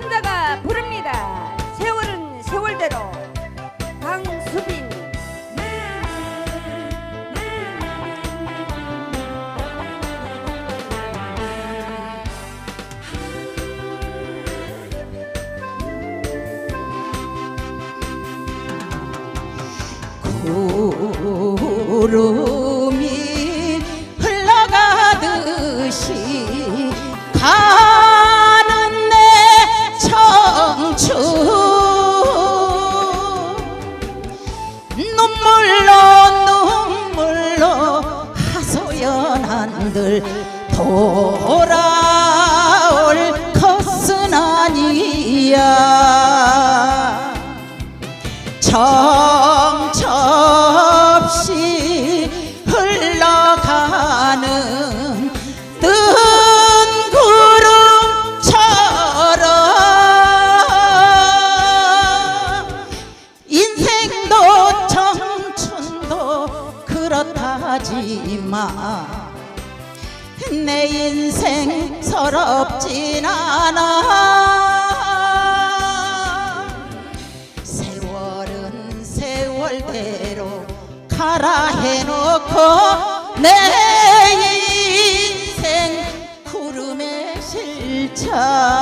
선자가 부릅니다. 세월은 세월대로 강수빈 구름 연한들 돌아올 것은 아니야. 정 그렇다지만 내 인생 서럽진 않아. 세월은 세월대로 가라 해놓고 내 인생 구름에 실차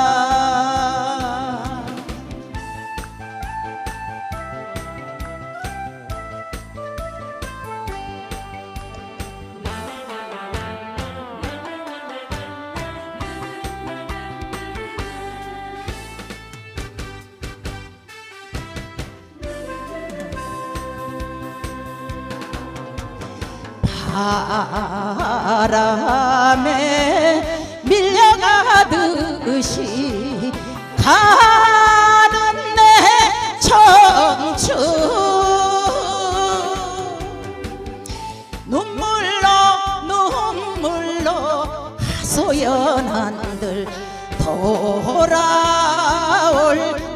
바람에 밀려가듯이 가는 내 청춘. 눈물로 눈물로 하소연한들 돌아올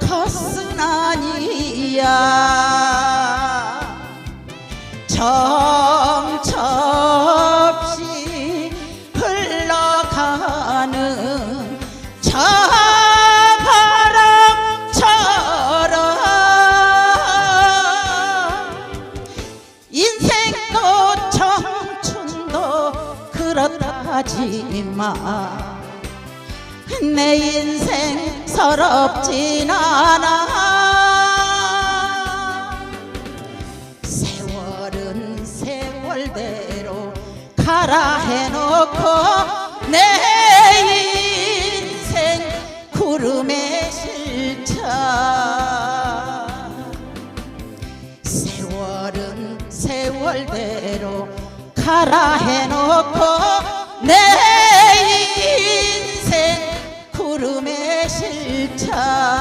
것은 아니야 흘러가는 저 바람처럼 인생도 청춘도 그렇다지만 내 인생 서럽진 않아. 세월은 세월대로 가라 해놓고 내 인생 구름에 세월은 세월대로 가라 해놓고 내 인생 구름에 실차